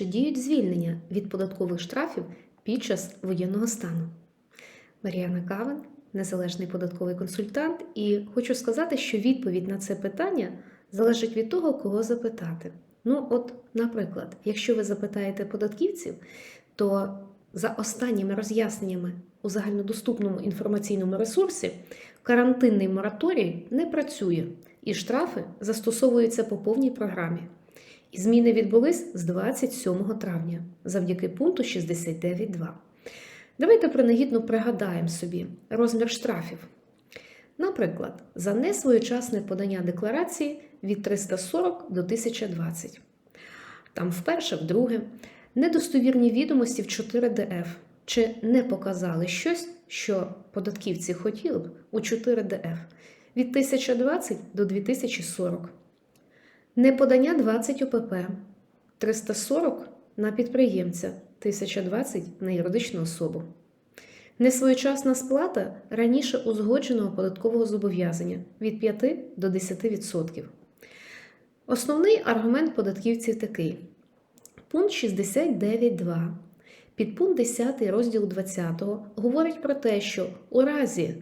чи діють звільнення від податкових штрафів під час воєнного стану? Мар'яна Кавен, незалежний податковий консультант, і хочу сказати, що відповідь на це питання залежить від того, кого запитати. Ну, от, наприклад, якщо ви запитаєте податківців, то за останніми роз'ясненнями у загальнодоступному інформаційному ресурсі карантинний мораторій не працює, і штрафи застосовуються по повній програмі. Зміни відбулись з 27 травня завдяки пункту 69.2. Давайте принагідно пригадаємо собі розмір штрафів. Наприклад, за несвоєчасне подання декларації від 340 до 1020. Там вперше, вдруге, недостовірні відомості в 4ДФ чи не показали щось, що податківці хотіли б у 4ДФ від 1020 до 2040. Неподання 20 ОПП 340 на підприємця, 1020 на юридичну особу. Несвоєчасна сплата раніше узгодженого податкового зобов'язання від 5 до 10%. Основний аргумент податківців такий: пункт 69.2. Підпункт 10 розділу 20 говорить про те, що у разі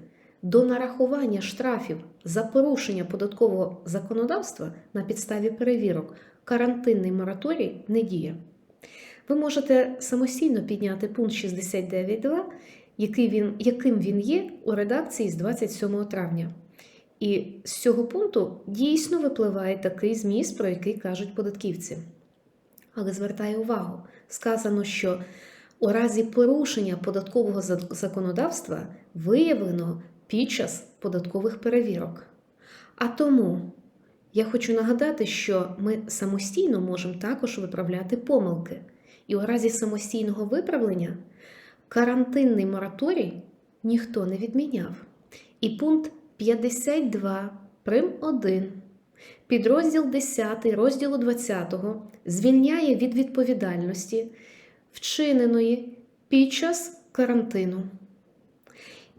до нарахування штрафів за порушення податкового законодавства на підставі перевірок карантинний мораторій не діє. Ви можете самостійно підняти пункт 69.2, який він, яким він є у редакції з 27 травня. І з цього пункту дійсно випливає такий зміст, про який кажуть податківці. Але звертаю увагу, сказано, що у разі порушення податкового законодавства виявлено під час податкових перевірок. А тому я хочу нагадати, що ми самостійно можемо також виправляти помилки. І у разі самостійного виправлення карантинний мораторій ніхто не відміняв. І пункт 52 прим 1 підрозділ 10 розділу 20 звільняє від відповідальності, вчиненої під час карантину.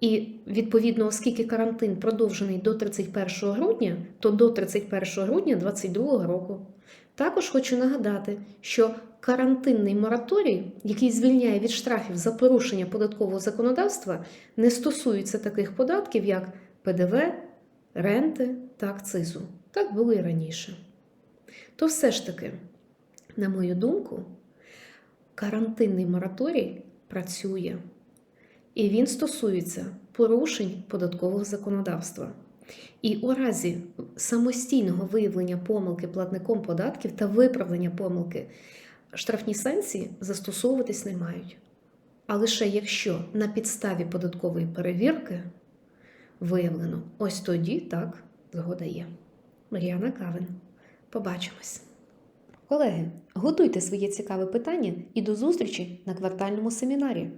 І відповідно, оскільки карантин продовжений до 31 грудня, то до 31 грудня 2022 року. Також хочу нагадати, що карантинний мораторій, який звільняє від штрафів за порушення податкового законодавства, не стосується таких податків, як ПДВ, ренти та акцизу. Так було і раніше. То все ж таки, на мою думку, карантинний мораторій працює. І він стосується порушень податкового законодавства. І у разі самостійного виявлення помилки платником податків та виправлення помилки штрафні санкції застосовуватись не мають. А лише якщо на підставі податкової перевірки виявлено, ось тоді так згода є. Мар'яна Кавин. Побачимось. Колеги, готуйте своє цікаве питання і до зустрічі на квартальному семінарі.